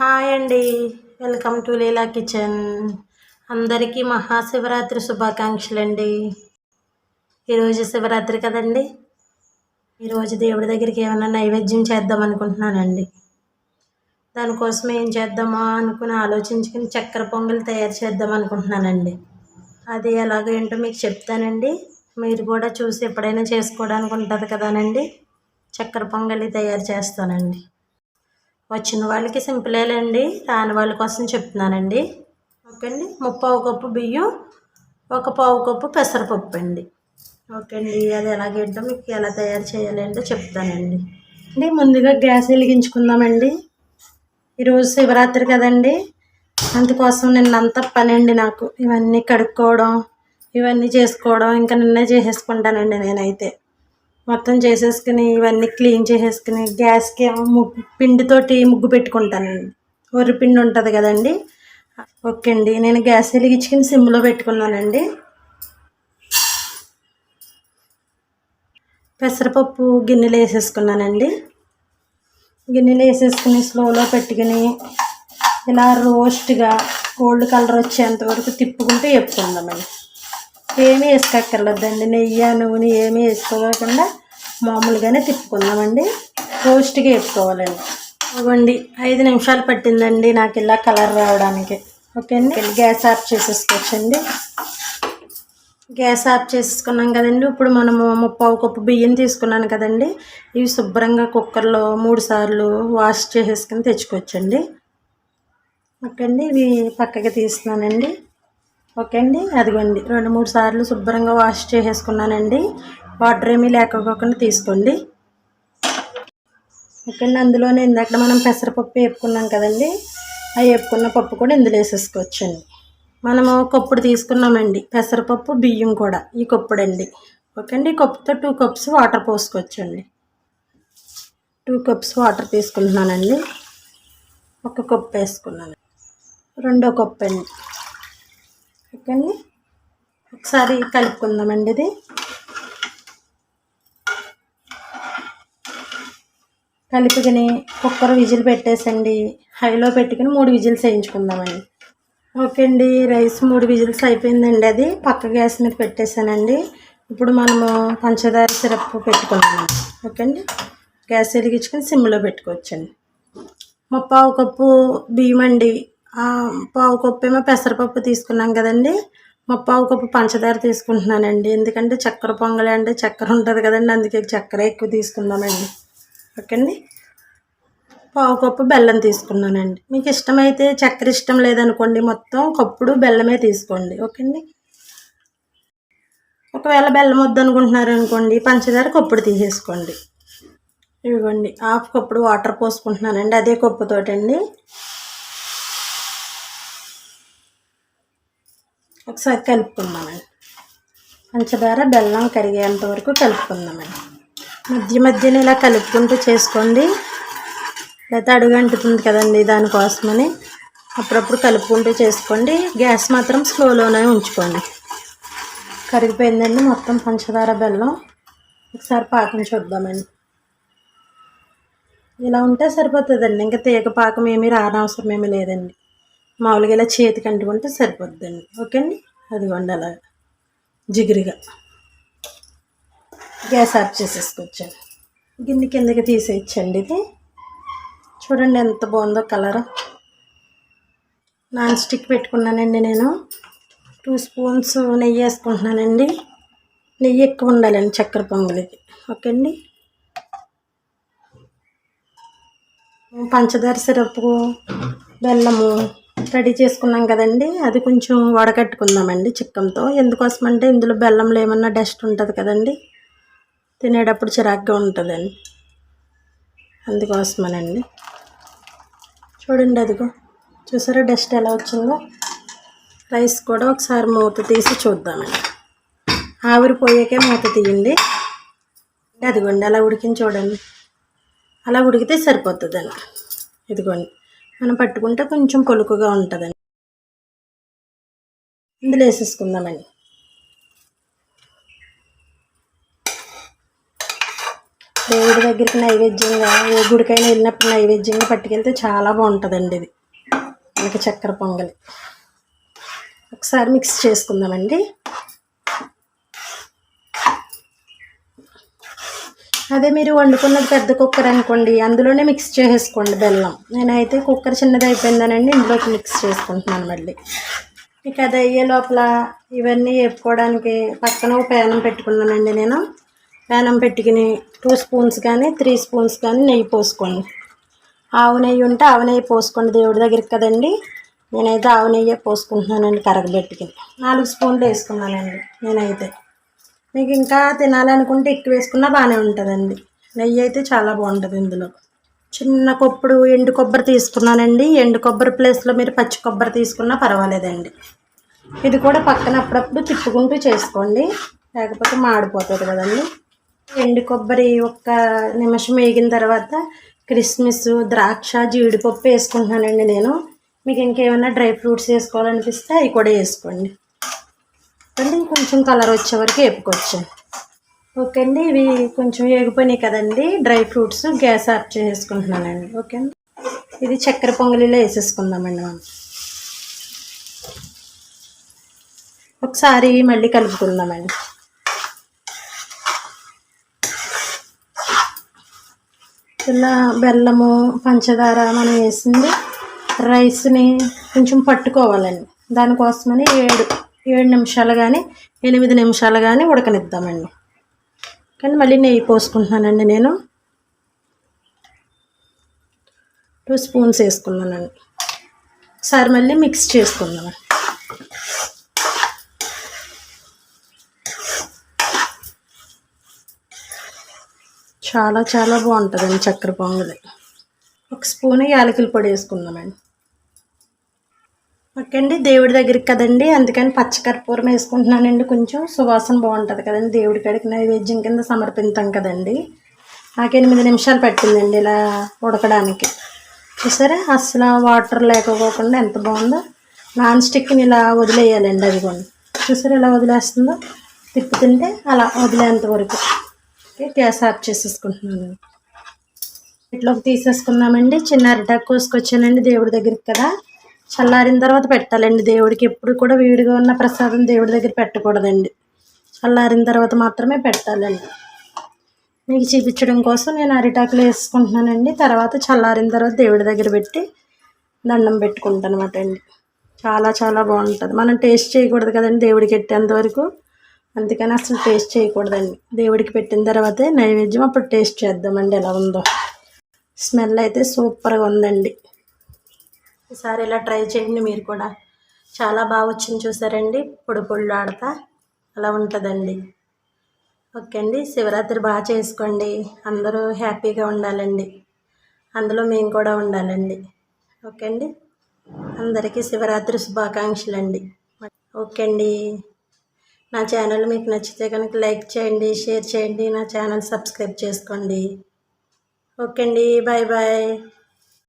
Hi అండి. Welcome to Leela kitchen. అందరికీ మహాశివరాత్రి శుభాకాంక్షలు అండి ఈరోజు శివరాత్రి కదండి. ఈరోజు దేవుడి దగ్గరికి ఏమైనా నైవేద్యం చేద్దాం అనుకుంటున్నానండి. దానికోసం ఏం చేద్దామా అనుకుని ఆలోచించుకుని చక్కెర పొంగల్ తయారు చేద్దాం అనుకుంటున్నానండి. అది ఎలాగో ఏంటో మీకు చెప్తానండి. మీరు కూడా చూసి ఎప్పుడైనా చేసుకోవడానికి ఉంటుంది కదానండి. చక్కెర పొంగలి తయారు చేస్తానండి. వచ్చిన వాళ్ళకి సింపులేలేండి రాని వాళ్ళ కోసం చెప్తున్నానండి. ఓకే అండి ముప్పావు కప్పు బియ్యం ఒక పావు కప్పు పెసరపప్పు అండి. ఓకే అండి అది ఎలాగేంటో మీకు ఎలా తయారు చేయాలి అంటే చెప్తానండి. అండి ముందుగా గ్యాస్ వెలిగించుకుందామండి. ఈరోజు శివరాత్రి కదండి. అందుకోసం నిన్నంతా పని అండి నాకు. ఇవన్నీ కడుక్కోవడం ఇవన్నీ చేసుకోవడం ఇంకా నిన్నే చేసేసుకుంటానండి నేనైతే. మొత్తం చేసేసుకుని ఇవన్నీ క్లీన్ చేసేసుకుని గ్యాస్కి ముగ్గు పిండితోటి ముగ్గు పెట్టుకుంటానండి. వరి పిండి ఉంటుంది కదండి. ఓకే అండి నేను గ్యాస్ వెలిగించుకుని సిమ్లో పెట్టుకున్నానండి. పెసరపప్పు గిన్నెలు వేసేసుకున్నానండి. గిన్నెలు వేసేసుకుని స్లోలో పెట్టుకుని ఇలా రోస్ట్గా గోల్డ్ కలర్ వచ్చేంత వరకు తిప్పుకుంటూ వేపుకుందామండి. ఏమీ వేసుకోక్కర్లేదండి నెయ్యి నూనె ఏమీ వేసుకోకుండా మామూలుగానే తిప్పుకుందామండి. రోస్ట్గా వేపుకోవాలండి ఇవ్వండి ఐదు నిమిషాలు పట్టిందండి నాకు ఇలా కలర్ రావడానికి. ఓకే అండి? గ్యాస్ ఆఫ్ చేసేసుకోవచ్చండి. గ్యాస్ ఆఫ్ చేసుకున్నాం కదండి. ఇప్పుడు మనము ముప్పావు కప్పు బియ్యం తీసుకున్నాను కదండి. ఇవి శుభ్రంగా కుక్కర్లో మూడు సార్లు వాష్ చేసేసుకుని తెచ్చుకోవచ్చండి. ఓకే అండి ఇవి పక్కకి తీస్తున్నానండి. ఓకే అండి అదిగోండి రెండు మూడు సార్లు శుభ్రంగా వాష్ చేసేసుకున్నానండి. వాటర్ ఏమీ లేకపోకుండా తీసుకోండి. ఓకే అండి అందులోనే ఇందాక మనం పెసరపప్పు వేపుకున్నాం కదండి ఆ వేపుకున్న పప్పు కూడా ఇందులో వేసేసుకోవచ్చండి. మనము కప్పుడు తీసుకున్నామండి పెసరపప్పు బియ్యం కూడా ఈ కప్పుడండి. ఓకే అండి ఈ కప్పుతో టూ కప్స్ వాటర్ పోసుకోవచ్చండి. టూ కప్స్ వాటర్ తీసుకుంటున్నానండి. ఒక కప్పు వేసుకున్నాను. రెండో కప్పు అండి ఓకే అండి ఒకసారి కలుపుకుందామండి ఇది. కలిపికని కుక్కర్ విజిల్ పెట్టేసండి. హైలో పెట్టుకుని మూడు విజిల్స్ వేయించుకుందామండి. ఓకే అండి రైస్ మూడు విజిల్స్ అయిపోయిందండి అది. పక్క గ్యాస్ మీద పెట్టేశానండి ఇప్పుడు మనము పంచదార సిరప్ పెట్టుకున్నాము ఓకే అండి గ్యాస్ వెలిగించుకొని సిమ్లో పెట్టుకోవచ్చండి. ముప్పావు కప్పు బియ్యం అండి. పావు కప్పు ఏమో పెసరపప్పు తీసుకున్నాం కదండి. ముప్పావు కప్పు పంచదార తీసుకుంటున్నానండి. ఎందుకంటే చక్కెర పొంగలి అంటే చక్కెర ఉంటుంది కదండి అందుకే చక్కెర ఎక్కువ తీసుకుందామండి. ఓకే అండి పావు కప్పు బెల్లం తీసుకున్నానండి. మీకు ఇష్టమైతే చక్కెర ఇష్టం లేదనుకోండి మొత్తం కప్పుడు బెల్లమే తీసుకోండి. ఓకే అండి ఒకవేళ బెల్లం వద్దనుకుంటున్నారు అనుకోండి పంచదార కప్పుడు తీసేసుకోండి. ఇవ్వండి. హాఫ్ కప్పుడు వాటర్ పోసుకుంటున్నానండి అదే కప్పుతోటండి ఒకసారి కలుపుకుందామండి. పంచదార బెల్లం కరిగేంత వరకు కలుపుకుందామండి. మధ్య మధ్యన ఇలా కలుపుకుంటూ చేసుకోండి. లేకపోతే అడుగు అంటుతుంది కదండి దానికోసమని. అప్పుడప్పుడు కలుపుకుంటూ చేసుకోండి. గ్యాస్ మాత్రం స్లోలోనే ఉంచుకోండి. కరిగిపోయిందండి మొత్తం పంచదార బెల్లం. ఒకసారి పాకం చూద్దామండి. ఇలా ఉంటే సరిపోతుందండి. ఇంకా తీగ పాకం ఏమీ రానవసరం ఏమీ లేదండి. మామూలుగా ఇలా చేతికి అంటుకుంటే సరిపోద్దండి. ఓకే అండి అదిగోండి అలా జిగురుగా. గ్యాస్ ఆఫ్ చేసేసుకొచ్చాను గిన్నె కిందకి తీసేయచ్చండి ఇది. చూడండి ఎంత బాగుందో కలర్. నాన్ స్టిక్ పెట్టుకున్నానండి నేను. టూ స్పూన్స్ నెయ్యి వేసుకుంటున్నానండి. నెయ్యి ఎక్కువ ఉండాలండి చక్కెర పొంగలికి. ఓకే అండి పంచదార సిరప్పు బెల్లము రెడీ చేసుకున్నాం కదండి. అది కొంచెం వడకట్టుకుందామండి చిక్కంతో. ఎందుకోసమంటే ఇందులో బెల్లంలో ఏమన్నా డస్ట్ ఉంటుంది కదండి. తినేటప్పుడు చిరాగ్గా ఉంటుందండి. అందుకోసమేనండి. చూడండి అదిగో. చూసారా డస్ట్ ఎలా వచ్చిందో? రైస్ కూడా ఒకసారి మూత తీసి చూద్దామండి. ఆవిరిపోయాకే మూత తీయండి. అదిగోండి అలా ఉడికించి చూడండి. అలా ఉడికితే సరిపోతుందండి. ఇదిగోండి మనం పట్టుకుంటే కొంచెం కొలుకుగా ఉంటుందండి. ఇందులో వేసేసుకుందామండి. దేవుడి దగ్గరికి నైవేద్యంగా ఏ గుడికైనా వెళ్ళినప్పుడు నైవేద్యంగా పట్టుకెళ్తే చాలా బాగుంటుందండి ఇది. మనకి చక్కెర పొంగలి. ఒకసారి మిక్స్ చేసుకుందామండి. అదే మీరు వండుకున్నది పెద్ద కుక్కర్ అనుకోండి అందులోనే మిక్స్ చేసేసుకోండి బెల్లం. నేనైతే కుక్కర్ చిన్నది అయిపోయిందనండి ఇందులోకి మిక్స్ చేసుకుంటున్నాను మళ్ళీ. ఇక అది అయ్యే లోపల ఇవన్నీ వేపుకోవడానికి పక్కన ఒక పేనం పెట్టుకున్నానండి నేను. పేనం పెట్టుకుని టూ స్పూన్స్ కానీ త్రీ స్పూన్స్ కానీ నెయ్యి పోసుకోండి. ఆవు నెయ్యి ఉంటే ఆవు నెయ్యి పోసుకోండి దేవుడి దగ్గరికి కదండి. నేనైతే ఆవు నెయ్యే పోసుకుంటున్నానండి కరగబెట్టుకుని. నాలుగు స్పూన్లు వేసుకున్నానండి నేనైతే. మీకు ఇంకా తినాలనుకుంటే ఎక్కువ వేసుకున్నా బాగానే ఉంటుందండి. నెయ్యి అయితే చాలా బాగుంటుంది ఇందులో. చిన్న కొప్పుడు ఎండు కొబ్బరి తీసుకున్నానండి. ఎండు కొబ్బరి ప్లేస్లో మీరు పచ్చి కొబ్బరి తీసుకున్నా పర్వాలేదండి. ఇది కూడా పక్కన అప్పుడప్పుడు తిప్పుకుంటూ చేసుకోండి. లేకపోతే మాడిపోతుంది కదండి. ఎండు కొబ్బరి ఒక్క నిమిషం వేగిన తర్వాత క్రిస్మస్ ద్రాక్ష జీడిపప్పు వేసుకుంటున్నానండి నేను. మీకు ఇంకేమైనా డ్రై ఫ్రూట్స్ వేసుకోవాలనిపిస్తే అవి కూడా వేసుకోండి. అంటే కొంచెం కలర్ వచ్చే వరకు వేపుకోవచ్చు. ఓకే అండి ఇవి కొంచెం వేగిపోయినాయి కదండి డ్రై ఫ్రూట్స్ గ్యాస్ ఆఫ్ చేసుకుంటున్నానండి ఓకే అండి. ఇది చక్కెర పొంగలిలో వేసేసుకుందామండి మనం. ఒకసారి మళ్ళీ కలుపుకుందామండి. ఇలా బెల్లము పంచదార మనం వేసింది. రైస్ని కొంచెం పట్టుకోవాలండి. దానికోసమని ఏడు ఏడు నిమిషాలు కానీ ఎనిమిది నిమిషాలు కానీ ఉడకనిద్దామండి. కానీ మళ్ళీ నెయ్యి పోసుకుంటున్నానండి నేను. టూ స్పూన్స్ వేసుకున్నానండి. ఒకసారి మళ్ళీ మిక్స్ చేసుకుందాం చాలా చాలా బాగుంటుందండి చక్కెర పొంగలి. ఒక స్పూన్ యాలకుల పొడి వేసుకుందామండి. ఓకే అండి దేవుడి దగ్గరికి కదండి అందుకని పచ్చకర్పూరం వేసుకుంటున్నానండి. కొంచెం సువాసన బాగుంటుంది కదండి దేవుడి కాడికి నైవేద్యం కింద సమర్పిస్తాం కదండి. నాకు ఎనిమిది నిమిషాలు పట్టిందండి ఇలా ఉడకడానికి. చూసారా అసలు వాటర్ లేకపోకుండా ఎంత బాగుందో. నాన్ స్టిక్ని ఇలా వదిలేయాలండి అది కూడా చూసారా ఇలా వదిలేస్తుందో? తిప్పుతుంటే అలా వదిలేంత వరకు. గ్యాస్ ఆఫ్ చేసేసుకుంటున్నాను. ఇట్లోకి తీసేసుకున్నామండి. చిన్న అరిటాకు కోసుకొచ్చానండి దేవుడి దగ్గరికి కదా. చల్లారిన తర్వాత పెట్టాలండి దేవుడికి. ఎప్పుడు కూడా వేడిగా ఉన్న ప్రసాదం దేవుడి దగ్గర పెట్టకూడదండి. చల్లారిన తర్వాత మాత్రమే పెట్టాలండి. మీకు చూపించడం కోసం నేను అరిటాకులు వేసుకుంటున్నానండి. తర్వాత చల్లారిన తర్వాత దేవుడి దగ్గర పెట్టి దండం పెట్టుకుంటాను అనమాట అండి. చాలా చాలా బాగుంటుంది. మనం టేస్ట్ చేయకూడదు కదండి దేవుడికి పెట్టేంత వరకు. అందుకని అసలు టేస్ట్ చేయకూడదండి. దేవుడికి పెట్టిన తర్వాతే నైవేద్యం అప్పుడు టేస్ట్ చేద్దామండి ఎలా ఉందో. స్మెల్ అయితే సూపర్గా ఉందండి. ఈసారి ఇలా ట్రై చేయండి మీరు కూడా. చాలా బాగా వచ్చింది చూసారండి. పొడి పొళ్ళు ఆడతా అలా ఉంటుందండి. ఓకే అండి. శివరాత్రి బాగా చేసుకోండి. అందరూ హ్యాపీగా ఉండాలండి. అందులో మేము కూడా ఉండాలండి. ఓకే అండి. అందరికీ శివరాత్రి శుభాకాంక్షలు అండి ఓకే అండి. నా ఛానల్ మీకు నచ్చితే కనుక లైక్ చేయండి షేర్ చేయండి నా ఛానల్ సబ్స్క్రైబ్ చేసుకోండి. ఓకే అండి బాయ్ బాయ్.